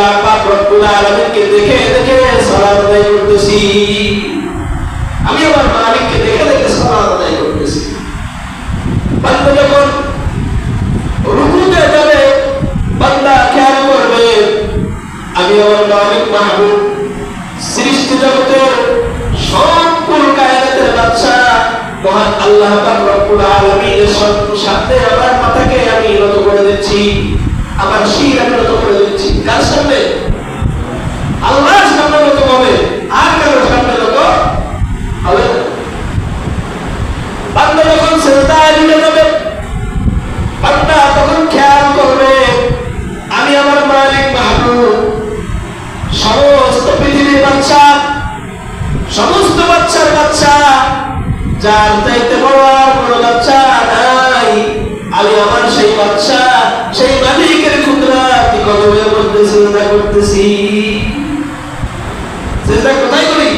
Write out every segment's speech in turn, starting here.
আল্লাহ পাক রব্বুল আলামিনকে দেখে দেখে সালাত আদায় করতেছি। আমি আমার মালিককে দেখে দেখে সালাত আদায় করতেছি। বান্দা যখন রুকুতে যাবে, বান্দা খেয়াল করবে, আমি আমার মালিক মাহবুব, সৃষ্টি জগতের সম্পূর্ণ কায়নাতের বাদশা মহান আল্লাহ পাক রব্বুল আলামিনের সামনে আমার মাথাকে আমি নত করে দিচ্ছি। আমার নত করে দিচ্ছি, কার সামনে? সামনে হবে, আর সামনে হবে বান্দা যখন যাবে, বান্দা তখন খেয়াল করবে, আমি আমার মালিক সমস্ত পৃথিবীর বাচ্চা, সমস্ত বাচ্চার বাচ্চা, যার চাইতে বড় আর বড় বাচ্চা নাই, আমি আমার সেই বাচ্চা করতেছি চিন্তা কোথায় করি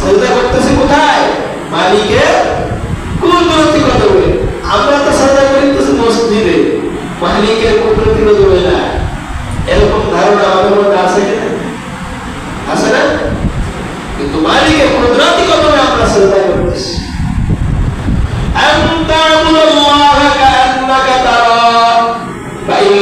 চিন্তা করতেছি কোথায় মালিকের কুদরতি কদমে আমরা তো সাজা করতেছি মসজিদে মালিকের কুদরতি কদমে না এরকম ধারণা আমাদের মধ্যে আছে কিনা আছে না কিন্তু মালিকের কুদরতি কদমে আমরা শ্রদ্ধা করতেছি أن تعبد الله كأنك تراه فإن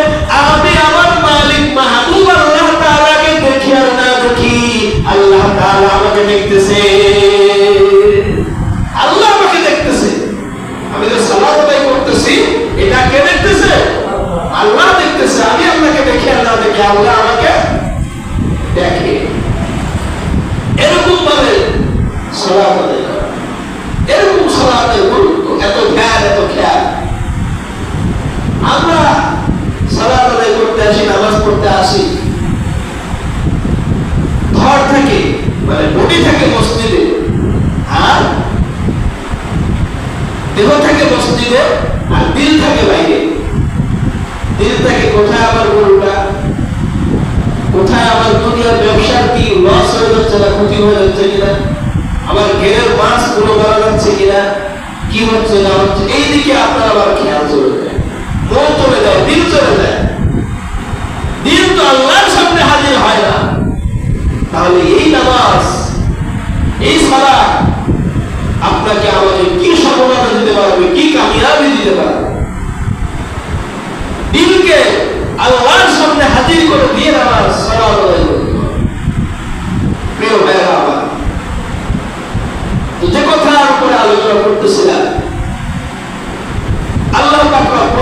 হচ্ছে না হচ্ছে এই দিকে আপনার আবার খেয়াল চলে যায় মন চলে যায় দিল চলে যায় দিল তো আল্লাহর সামনে হাজির হয় না তাহলে এই নামাজ এই সালা আপনাকে আমাদের কি সফলতা দিতে পারবে কি কামিয়াবি দিতে পারবে দিলকে আল্লাহর সামনে হাজির করে দিয়ে নামাজ হবে। প্রিয় ভাইরা আমার তো যে কথার উপরে আলোচনা করতেছিলাম আল্লাহ পাক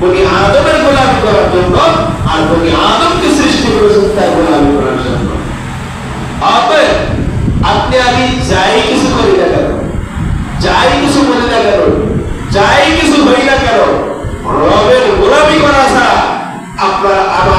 বনি আদমের গোলামি করার জন্য আর বলি আদমকে সৃষ্টি করেছেন তার গোলামি করার জন্য। অতএব আপনি আমি যাই কিছু করি না কেন যাই কিছু বলি না কেন যাই কিছু হই না কেন? রবের গোলামি করা আপনার আমার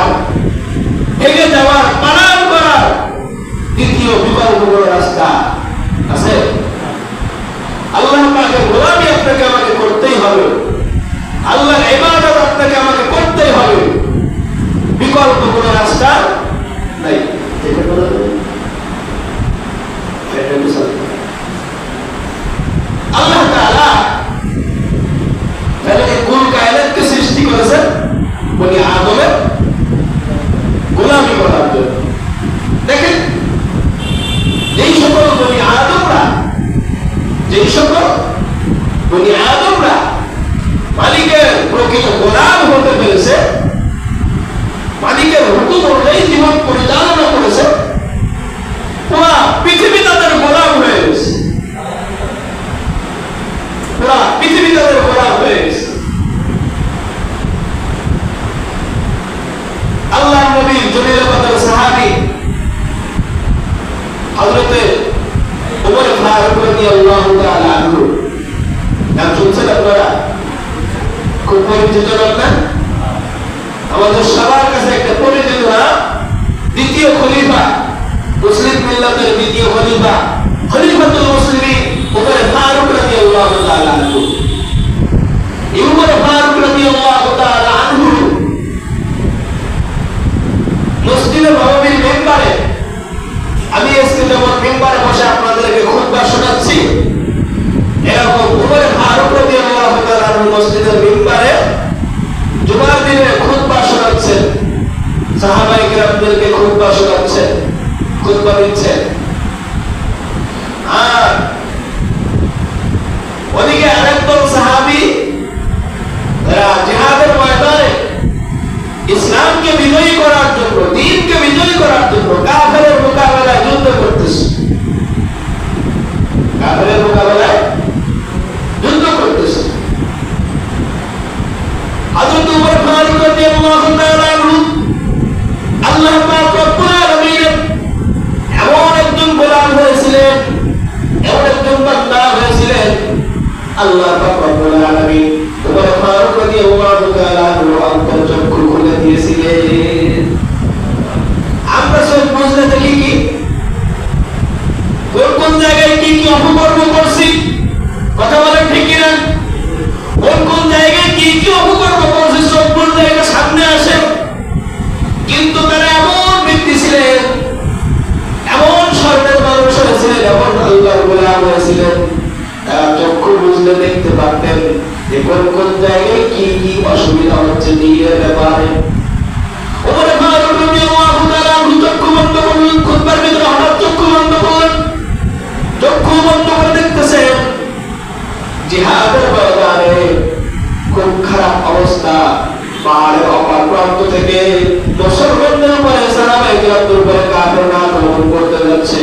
পাহাড়ের অপার প্রান্ত থেকে বছর পরে সারা বাইকার দুর্বল কাপড় না করতে যাচ্ছে।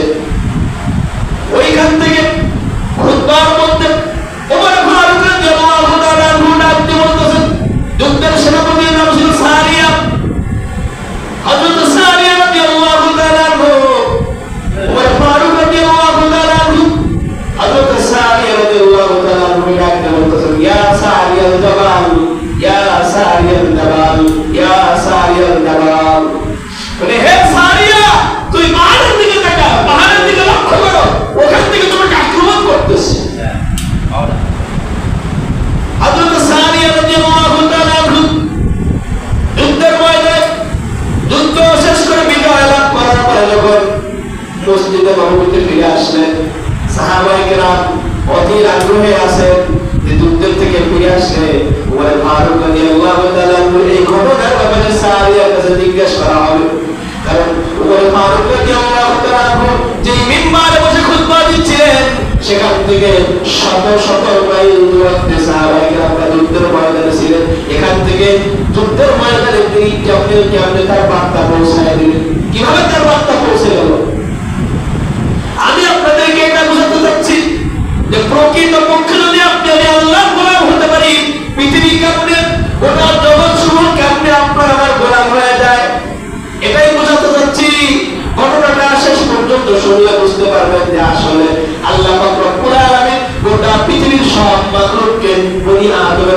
হয়ে আসেন যে যুদ্ধের থেকে ফিরে আসে ওয়াই ফারুক রাদিয়াল্লাহু আল্লাহ তাআলা এই ঘটনার ব্যাপারে সাহাবিয়ার কাছে জিজ্ঞাসা করা হবে। কারণ ওয়াই ফারুক রাদিয়াল্লাহু তাআলা যে মিম্বারে বসে খুতবা দিচ্ছেন সেখান থেকে শত শত মাইল দূরত্বে সাহাবীরা আমরা যুদ্ধের ময়দানে ছিলেন। এখান থেকে যুদ্ধের ময়দানে তিনি কেমনে কেমনে তার বার্তা পৌঁছায় দিলেন। কীভাবে তার বার্তা পৌঁছে গেল?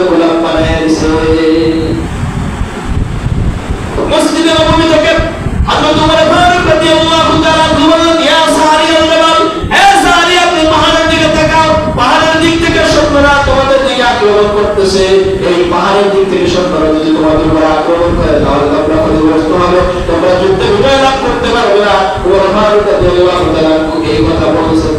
গোলাপ বানায় দিছে মসজিদে নবমী থেকে হযরত উমর ফারুক রাদিয়াল্লাহু তাআলা বলেন ইয়া সাহারিয়াল জামাল হে সাহারিয়া তুমি পাহাড়ের দিকে তাকাও পাহাড়ের দিক থেকে সৈন্যরা তোমাদের দিকে আক্রমণ করতেছে এই পাহাড়ের দিক থেকে সৈন্যরা যদি তোমাদের উপর আক্রমণ করে তাহলে তোমরা ক্ষতিগ্রস্ত হবে তোমরা যুদ্ধে বিজয় লাভ করতে পারবে না উমর ফারুক রাদিয়াল্লাহু তাআলা এই কথা বলেছেন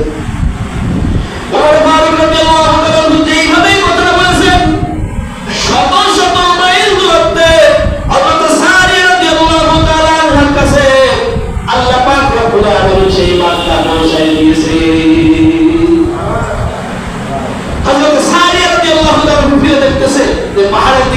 use the mahram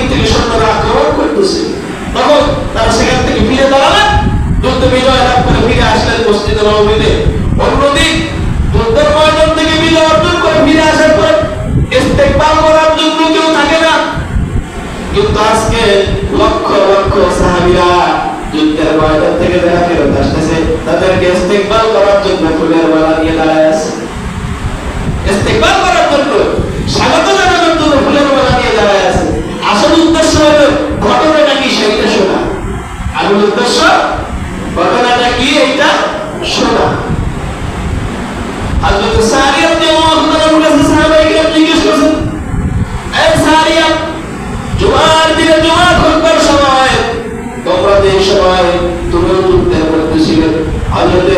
আসল উদ্দেশ্য ঘটনাটা কি এইটা? শোনা। হযরত সারিয়া রাদিয়াল্লাহু তাআলার কাছে সাহাবায়ে কেরাম জিজ্ঞেস করছেন, এই সারিয়া, জুমার দিনে জুমা খুতবার সময়, তোমরা যে সময় তুমি যুদ্ধে করতেছিলে হযরত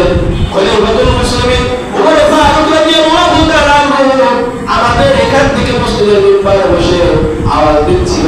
আমাদের এখান থেকে মসজিদের বসে আওয়াজ দিচ্ছিল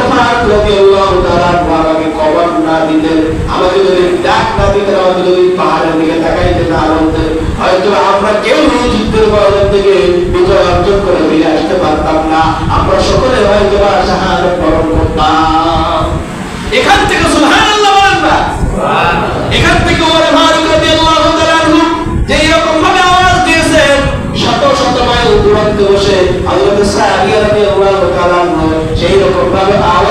ফারুক রাদিয়াল্লাহু তাআলা আমাকে কবর না দিতেন। আমাকে যদি ডাক না দিতেন আমাকে যদি পাহাড়ের দিকে তাকাইতে না বলতেন হয়তো আমরা কেউ এই যুদ্ধের ময়দান থেকে বিজয় অর্জন করে ফিরে আসতে পারতাম না। আমরা সকলে হয়তো বা বরণ করতাম। এখান থেকে সুবহানাল্লাহ বলেন না? এখান থেকে ওমর ফারুক রাদিয়াল্লাহু তাআলা যে এরকম ভাবে আওয়াজ দিয়েছেন শত শত মাইল দূরত্বে বসে হযরত সাহিয়া রাদিয়াল্লাহু তাআলা সেই রকম ভাবে আওয়াজটা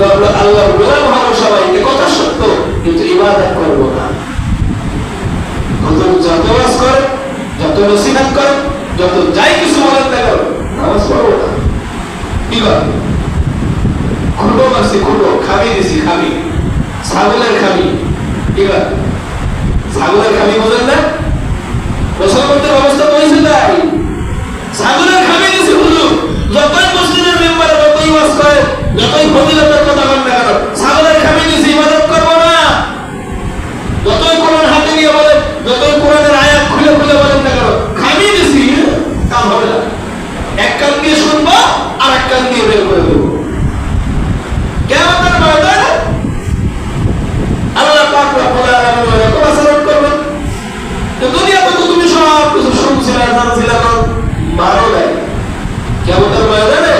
কিন্তু আমরা আল্লাহর গোলাম হব সবাই কথা সত্য, কিন্তু ইবাদত করব না। যত যত ওয়াজ করে যত নসিহত করে, যত যাই কিছু বলেন না কেন, নামাজ পড়ব না। কি করে খুঁটো মারছি খুঁটো খাবি দিছি খাবি ছাগলের খাবি কি করে ছাগলের খাবি বোঝেন না? মুসলমানদের অবস্থা বলছে তাই। ছাগলের খাবি দিছি, হুজুর। যতই মসজিদের মেম্বারে যতই ওয়াজ করে যতই ফজিলতের কথা বলেন না কেন ছাগলের খাবি দিছি ইবাদত করব না যতই কোরআন হাতে নিয়ে বলেন যতই কোরআনের আয়াত খুলে খুলে বলেন না কেন খাবি দিছি কাম হবে না এক কান দিয়ে শুনব আর এক কান দিয়ে বের করে দেবো কেমন ময়দানে আল্লাহ পাক রব্বুল আলামিন এরকম আচরণ করবেন তো দুনিয়াতে তো তুমি সব কিছু শুনছিলে জানছিলে না ভালো লাগে কেমন ময়দানে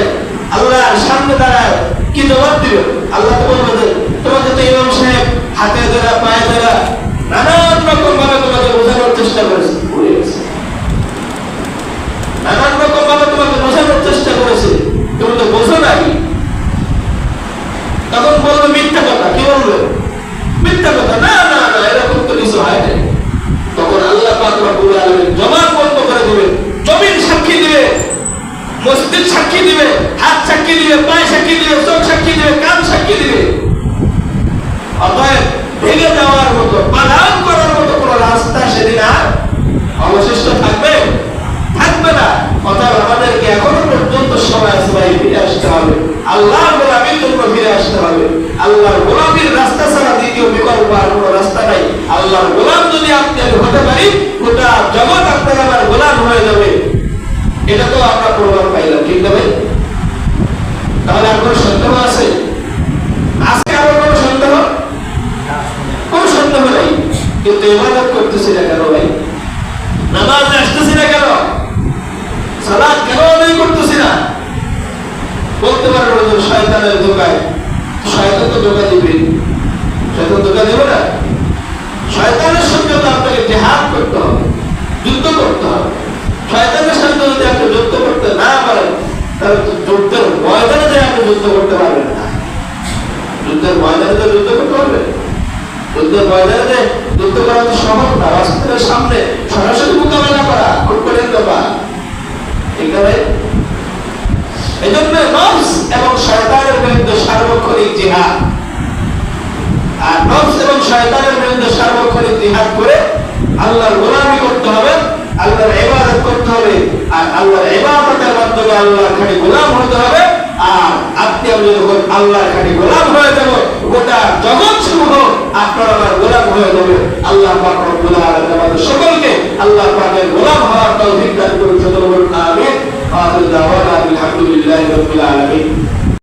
আল্লাহ সামনে দাঁড়ায় কি জবাব দিবে আল্লাহ তো বলবে যে তোমাকে তো ইমাম সাহেব হাতে ধরা পায়ে ধরা নানান রকম ভাবে তোমাকে বোঝানোর চেষ্টা করেছে ভুলে গেছে নানান রকম ভাবে তোমাকে বোঝানোর চেষ্টা করেছে তুমি তো বোঝো নাই তখন বলবে মিথ্যা কথা কি বলবে মিথ্যা কথা না না না এরকম তো কিছু হয় নাই তখন আল্লাহ পাক রব্বুল আলামিন জবাব বন্ধ করে দিবে জমিন সাক্ষী দিবে মসজিদ সাক্ষী দিবে হাত সাক্ষী দিবে পায়ে সাক্ষী দিবে চোখ সাক্ষী দিবে কান সাক্ষী দিবে অতএব ভেঙে যাওয়ার মতো পালন করার মতো কোনো রাস্তা সেদিন আর অবশিষ্ট থাকবে থাকবে না। অতএব আমাদেরকে এখনও পর্যন্ত সময় আছে ভাই, ফিরে আসতে হবে। আল্লাহ গোলামির জন্য ফিরে আসতে হবে। আল্লাহর গোলামির রাস্তা ছাড়া দ্বিতীয় বিকল্প আর কোনো রাস্তা নাই। আল্লাহর গোলাম যদি আপনি আমি হতে পারি, গোটা জগৎ আপনার আমার গোলাম হয়ে যাবে। এটা তো আমরা প্রমাণ পাইলাম, ঠিক না ভাই তাহলে আর কোনো সন্দেহ আছে আজকে আবার কোনো সন্দেহ কোনো সন্দেহ নেই যুদ্ধ করতে হবে। শয়তানের সঙ্গে যদি যুদ্ধ করতে না পারেন, তাহলে যুদ্ধের ময়দানে যুদ্ধ করতে পারবেন না। যুদ্ধের ময়দানে তো যুদ্ধ করতে হবে যুদ্ধের ময়দানে যুদ্ধ করা তো সহজ না। রাষ্ট্রের সামনে সরাসরি মোকাবেলা করা কঠিন ব্যাপার। আছে এই জন্য নফস এবং শয়তানের বিরুদ্ধে সার্বক্ষণিক জিহাদ। আর নফস এবং শয়তানের বিরুদ্ধে সার্বক্ষণিক জিহাদ করে আল্লাহর গোলামি করতে হবে, আল্লাহর ইবাদত করতে হবে, আর আল্লাহর ইবাদতের মাধ্যমে আল্লাহর খালি গোলাম হতে হবে। আর আপনি আমি যখন আল্লাহর খালি গোলাম হয়ে যাব গোটা জগৎ সমূহ আপনার আমার গোলাম হয়ে যাবে। আল্লাহ পাক রব্বুল আলামিন আমাদের সকলকে আল্লাহ পাকের গোলাম হওয়ার তৌফিক দান করুন, সকল বলুন, আমিন। আলহামদুলিল্লাহি রাব্বিল আলামিন।